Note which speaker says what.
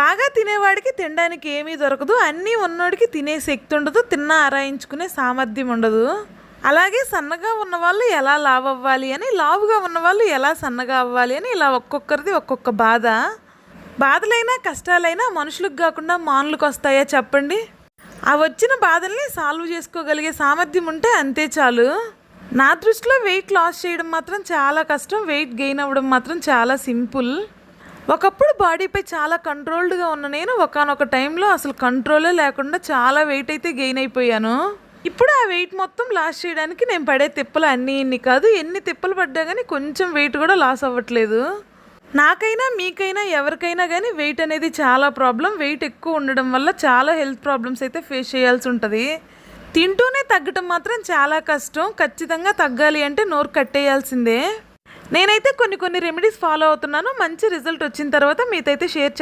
Speaker 1: బాగా తినేవాడికి తినడానికి ఏమీ దొరకదు. అన్నీ ఉన్నోడికి తినే శక్తి ఉండదు. తిన్న ఆరాయించుకునే సామర్థ్యం ఉండదు. అలాగే సన్నగా ఉన్న వాళ్ళు ఎలా లావ్ అవ్వాలి అని లావుగా ఉన్న వాళ్ళు ఎలా సన్నగా అవ్వాలి అని ఇలా ఒక్కొక్కరిది ఒక్కొక్క బాధ. బాధలైనా కష్టాలైనా మనుషులకు కాకుండా మానులకు వస్తాయా చెప్పండి? ఆ వచ్చిన బాధల్ని సాల్వ్ చేసుకోగలిగే సామర్థ్యం ఉంటే అంతే చాలు. నా దృష్టిలో వెయిట్ లాస్ చేయడం మాత్రం చాలా కష్టం. వెయిట్ గెయిన్ అవ్వడం మాత్రం చాలా సింపుల్. ఒకప్పుడు బాడీపై చాలా కంట్రోల్డ్గా ఉన్న నేను ఒకనొక టైంలో అసలు కంట్రోలే లేకుండా చాలా వెయిట్ అయితే గెయిన్ అయిపోయాను. ఇప్పుడు ఆ వెయిట్ మొత్తం లాస్ చేయడానికి నేను పడే తిప్పలు అన్నీ ఇన్ని కాదు ఎన్ని తిప్పలు పడ్డా కానీ కొంచెం వెయిట్ కూడా లాస్ అవ్వట్లేదు. నాకైనా మీకైనా ఎవరికైనా కానీ వెయిట్ అనేది చాలా ప్రాబ్లం. వెయిట్ ఎక్కువ ఉండడం వల్ల చాలా హెల్త్ ప్రాబ్లమ్స్ అయితే ఫేస్ చేయాల్సి ఉంటుంది. తింటూనే తగ్గటం మాత్రం చాలా కష్టం. ఖచ్చితంగా తగ్గాలి అంటే నోరు కట్టేయాల్సిందే. నేనైతే కొన్ని కొన్ని రెమెడీస్ ఫాలో అవుతున్నాను. మంచి రిజల్ట్ వచ్చిన తర్వాత మీతో అయితే షేర్